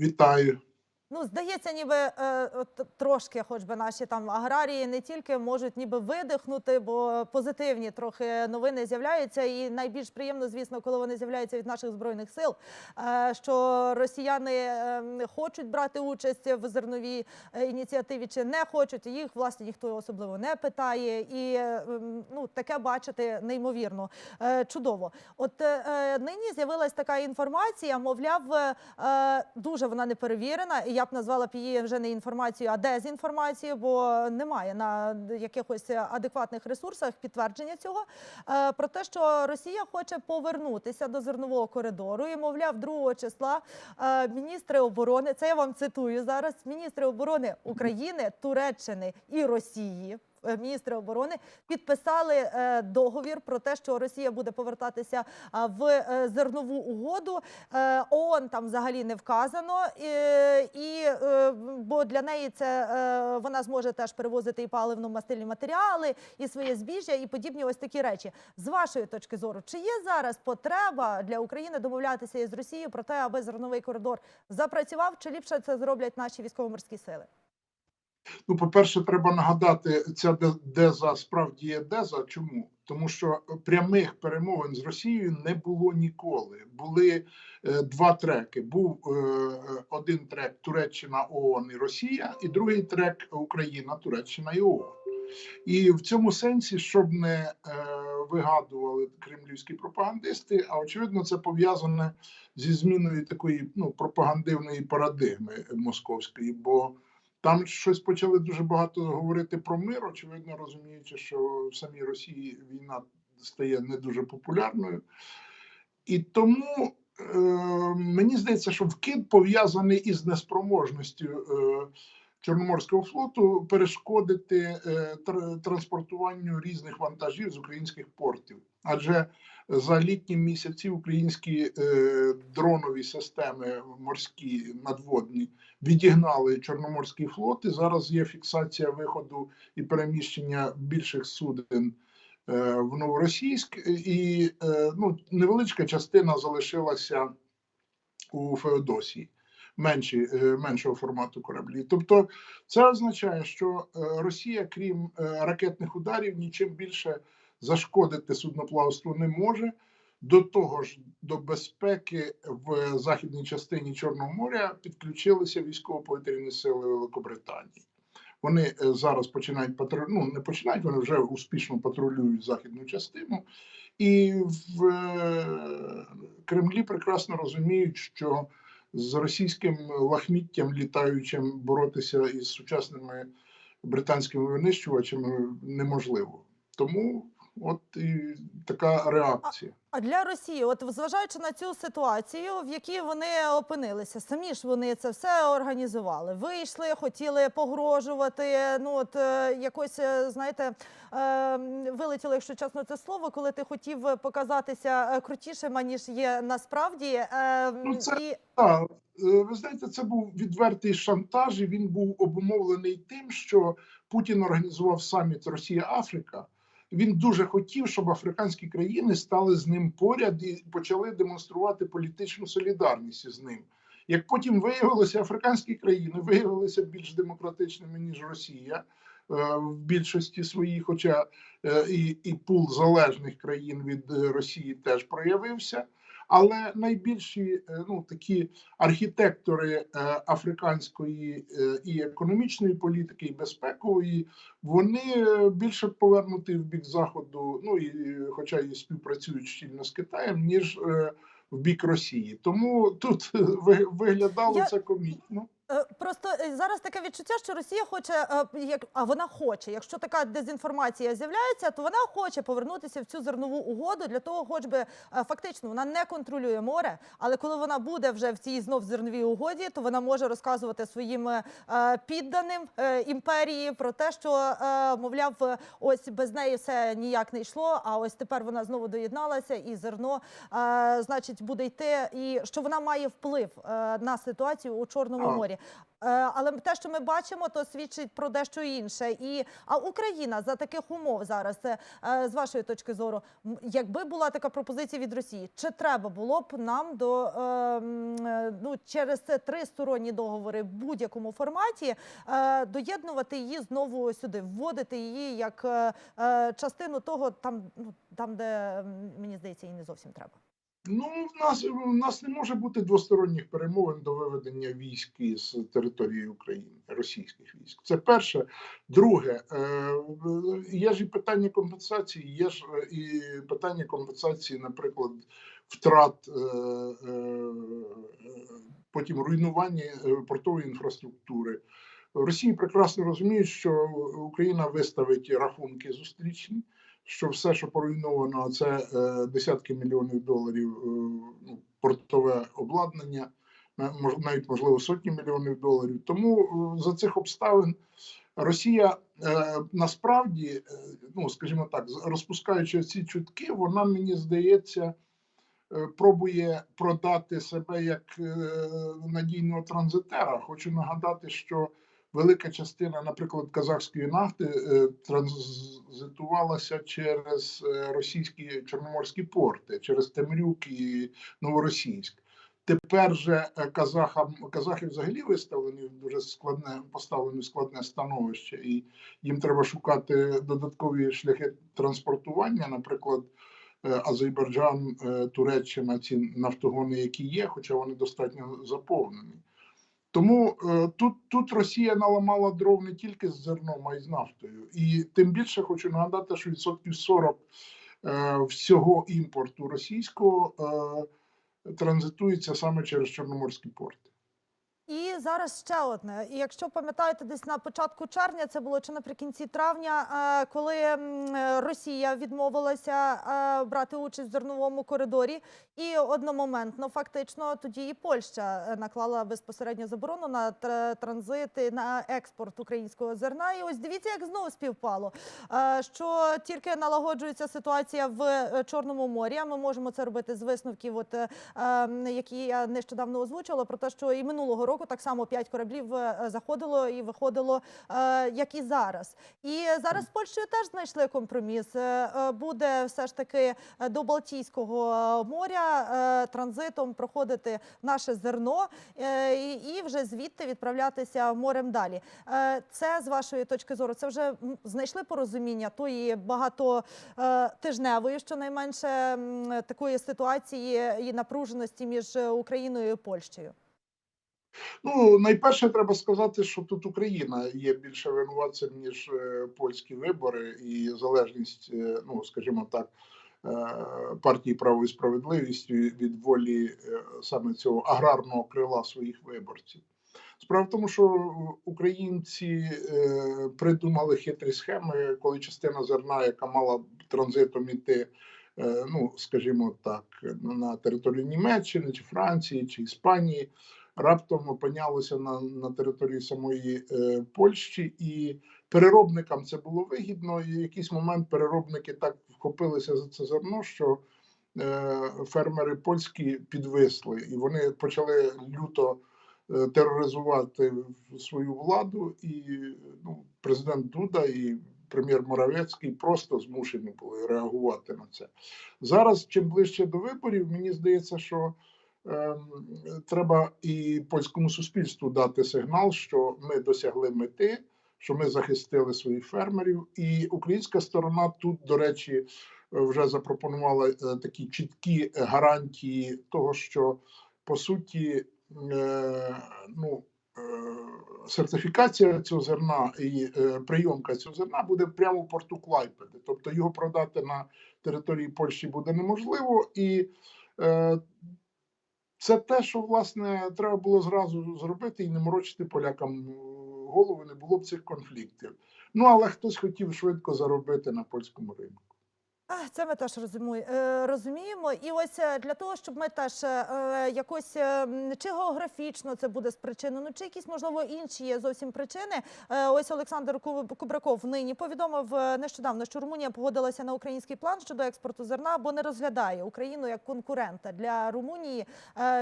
Вітаю. Ну, здається, ніби е, от, трошки, хоч би наші там аграрії не тільки можуть ніби видихнути, бо позитивні трохи новини з'являються. І найбільш приємно, звісно, коли вони з'являються від наших збройних сил, е, що росіяни е, хочуть брати участь в зерновій е, ініціативі чи не хочуть. Їх власне ніхто особливо не питає, і е, м, ну таке бачити неймовірно е, чудово. От е, е, нині з'явилась така інформація, мовляв, дуже вона не перевірена. І я б назвала б її вже не інформацією, а дезінформацією, бо немає на якихось адекватних ресурсах підтвердження цього. Про те, що Росія хоче повернутися до зернового коридору, і мовляв, 2 числа міністри оборони, це я вам цитую зараз. Міністри оборони України, Туреччини і Росії. Е, Міністри оборони підписали е, договір про те, що Росія буде повертатися в е, зернову угоду. ООН там взагалі не вказано, і, бо для неї це вона зможе теж перевозити і паливно-мастильні матеріали, і своє збіжжя, і подібні ось такі речі. З вашої точки зору, чи є зараз потреба для України домовлятися із Росією про те, аби зерновий коридор запрацював, чи ліпше це зроблять наші військово-морські сили? Ну, по-перше, треба нагадати, ця деза справді є деза. Чому? Тому що прямих перемовин з Росією не було ніколи. Були е, два треки. Був е, один трек Туреччина, ООН і Росія, і другий трек Україна, Туреччина і ООН. І в цьому сенсі, щоб не е, вигадували кремлівські пропагандисти, а очевидно, це пов'язане зі зміною такої ну, пропагандивної парадигми московської. бо там щось почали дуже багато говорити про мир, очевидно, розуміючи, що в самій Росії війна стає не дуже популярною. І тому е, мені здається, що вкид пов'язаний із неспроможністю е, Чорноморського флоту перешкодити е, транспортуванню різних вантажів з українських портів. Адже за літні місяці українські е, дронові системи морські надводні відігнали Чорноморський флот. І зараз є фіксація виходу і переміщення більших суден е, в Новоросійськ, і е, ну, невеличка частина залишилася у Феодосії. Менші, е, меншого формату кораблі. Тобто, це означає, що е, Росія, крім е, ракетних ударів, нічим більше зашкодити судноплавству не може. До того ж, до безпеки в західній частині Чорного моря підключилися військово-повітряні сили Великобританії. Вони е, зараз починають патрулю... ну, не починають, вони вже успішно патрулюють західну частину, і в е, Кремлі прекрасно розуміють, що з російським лахміттям літаючим боротися із сучасними британськими винищувачами неможливо. Тому от і така реакція. А для Росії, от зважаючи на цю ситуацію, в якій вони опинилися, самі ж вони це все організували. Вийшли, хотіли погрожувати. Ну от е, якось е, знаєте, е, вилетіло, якщо чесно, це слово, коли ти хотів показатися крутішим, аніж є насправді. Ну, це- і Так, е, ви знаєте, це був відвертий шантаж, і він був обумовлений тим, що Путін організував саміт Росія-Африка. Він дуже хотів, щоб африканські країни стали з ним поряд і почали демонструвати політичну солідарність із ним. Як потім виявилося, африканські країни виявилися більш демократичними ніж Росія е, в більшості своїх, хоча е, і, і пул залежних країн від е, Росії теж проявився. Але найбільші е, ну такі архітектори е, африканської е, і економічної політики, і безпекової, вони більше повернуті в бік заходу, ну і хоча і співпрацюють щільно з Китаєм, ніж в бік Росії. Тому тут ви- виглядало Я- це комітно. Е, Просто е, зараз таке відчуття, що Росія хоче, е, як а вона хоче. Якщо така дезінформація з'являється, то вона хоче повернутися в цю зернову угоду для того, хоч би фактично вона не контролює море. Але коли вона буде вже в цій знов зерновій угоді, то вона може розказувати своїм підданим імперії про те, що мовляв, ось без неї все ніяк не йшло. А ось тепер вона знову доєдналася, і зерно значить буде йти, і що вона має вплив на ситуацію у Чорному морі. Е, Але те, що ми бачимо, то свідчить про дещо інше. І а Україна за таких умов зараз, е, з вашої точки зору, якби була така пропозиція від Росії, чи треба було б нам до е, ну через тристоронні договори в будь-якому форматі доєднувати її знову сюди, вводити її як частину того, там ну там, де мені здається, її не зовсім треба. Ну, в нас в нас не може бути двосторонніх перемовин до виведення військ із території України, російських військ. Це перше. Друге, е, є ж і питання компенсації, є ж е, і питання компенсації, наприклад, втрат, е, потім руйнування портової інфраструктури. В Росії прекрасно розуміють, що Україна виставить рахунки зустрічні що все, що поруйновано, це е, десятки мільйонів доларів е, ну, портове обладнання, навіть можливо сотні мільйонів доларів. Тому е, за цих обставин Росія насправді, ну скажімо так, розпускаючи ці чутки, вона мені здається. Пробує продати себе як надійного транзитера. Хочу нагадати, що велика частина, наприклад, казахської нафти е, транзитувалася через е, російські чорноморські порти, через Темрюк і Новоросійськ. Тепер же е, казахам казахи взагалі виставлені в дуже складне поставлені складне становище, і їм треба шукати додаткові шляхи транспортування, наприклад. Азербайджан, Туреччина, ці нафтогони, які є, хоча вони достатньо заповнені. Тому е, тут, тут Росія наламала дров не тільки з зерном, а й з нафтою. І тим більше хочу нагадати, що відсотків 40 е, всього імпорту російського е, транзитується саме через Чорноморські порти. І зараз ще одне. І якщо пам'ятаєте, десь на початку червня це було чи наприкінці травня, е, коли е, Росія відмовилася е, брати участь в зерновому коридорі, і одномоментно фактично тоді і Польща наклала безпосередньо заборону на тр- транзит на експорт українського зерна. І ось дивіться, як знову співпало. Що тільки налагоджується ситуація в Чорному морі. А ми можемо це робити з висновків, от які я нещодавно озвучувала, про те, що і минулого року так само п'ять кораблів е, заходило і виходило, е, як і зараз. І зараз з Польщею теж знайшли компроміс. Е, е, Буде все ж таки е, до Балтійського е, моря е, транзитом проходити наше зерно е, і вже звідти відправлятися морем далі. Е, Це з вашої точки зору, це вже знайшли порозуміння тої багатотижневої, щонайменше такої ситуації і напруженості між е, Україною і Польщею. Ну, найперше, треба сказати, що тут Україна є більше винуватцем, ніж е, польські вибори і залежність, е, ну скажімо так, е, партії право і справедливість від волі саме цього аграрного крила своїх виборців. Справа в тому, що українці придумали хитрі схеми, коли частина зерна, яка мала транзитом іти, ну скажімо так, на територію Німеччини чи Франції чи Іспанії раптом опинялися на, на території самої е, Польщі, і переробникам це було вигідно. І в якийсь момент переробники так вхопилися за це зерно, що е, фермери польські підвисли, і вони почали люто е, тероризувати свою владу. І ну, президент Дуда і прем'єр Моравецький просто змушені були реагувати на це. Зараз, чим ближче до виборів, мені здається, що треба і польському суспільству дати сигнал, що ми досягли мети, що ми захистили своїх фермерів, і українська сторона тут, до речі, вже запропонувала е, такі чіткі гарантії того, що по суті, е, ну. е, Сертифікація цього зерна і прийомка цього зерна буде прямо в порту Клайпеди, тобто його продати на території Польщі буде неможливо, і це те, що власне треба було зразу зробити і не морочити полякам е, голову, не було б цих конфліктів. Ну але хтось хотів швидко заробити на польському ринку. Це ми теж е, розуміємо. І ось е, для того, щоб ми теж е, якось чи географічно це буде спричинено, чи якісь можливо інші є зовсім причини. Ось Олександр Кубраков нині повідомив нещодавно, що Румунія погодилася на український план щодо експорту зерна, бо не розглядає Україну як конкурента для Румунії.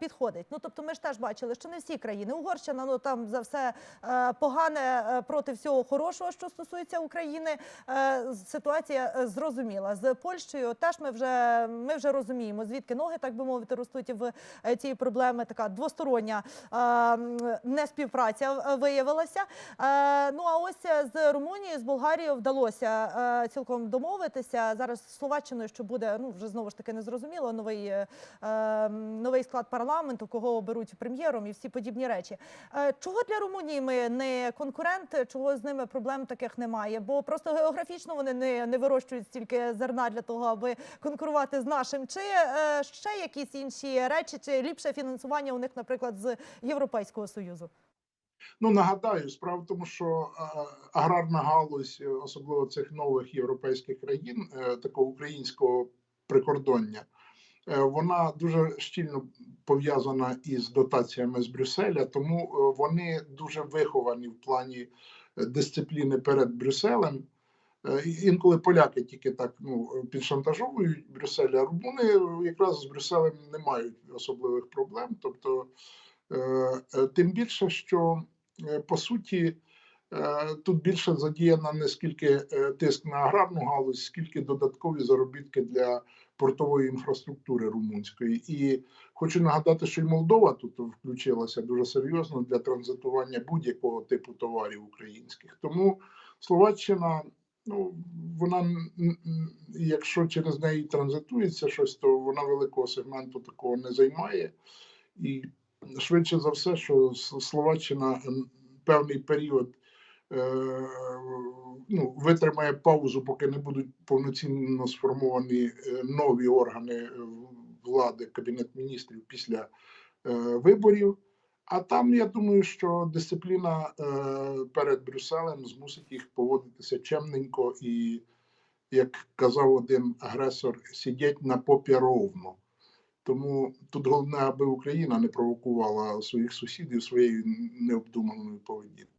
Підходить. Ну тобто, ми ж теж бачили, що не всі країни. Угорщина, ну там за все погане проти всього хорошого, що стосується України. Ситуація зрозуміла з Польщею. Теж ми вже ми вже розуміємо, звідки ноги, так би мовити, ростуть в е, цієї проблеми. Така двостороння е, неспівпраця е, виявилася. Ну а ось з Румунією, з Болгарією вдалося цілком домовитися. Зараз Словаччиною, що буде ну вже знову ж таки незрозуміло. Новий новий склад парламенту, кого оберуть прем'єром і всі подібні речі. Чого для Румунії ми не конкурент? Чого з ними проблем таких немає? Бо просто географічно вони не, не вирощують стільки зерна для того, аби конкурувати з нашим. Чи е, ще якісь інші речі, чи ліпше фінансування у них, наприклад, з Європейського союзу? Ну нагадаю, справа в тому, що е, аграрна галузь, е, особливо цих нових європейських країн, такого українського прикордоння, вона дуже щільно пов'язана із дотаціями з Брюсселя, тому вони дуже виховані в плані дисципліни перед Брюсселем. Е, Інколи поляки тільки так ну підшантажовують Брюссель, а румуни якраз з Брюсселем не мають особливих проблем. Тобто, е, е, тим більше, що по суті тут більше задіяна не скільки тиск на аграрну галузь, скільки додаткові заробітки для портової інфраструктури румунської. І хочу нагадати, що й Молдова тут включилася дуже серйозно для транзитування будь-якого типу товарів українських. Тому Словаччина. Ну, вона, якщо через неї транзитується щось, то вона великого сегменту такого не займає. І швидше за все, що Словаччина певний період е, ну, витримає паузу, поки не будуть повноцінно сформовані е, нові органи влади, Кабінет міністрів після е, виборів. А там я думаю, що дисципліна е, перед Брюсселем змусить їх поводитися чемненько і, як казав один агресор, сидять на попі ровно. Тому тут головне, аби Україна не провокувала своїх сусідів своєю необдуманою поведінкою.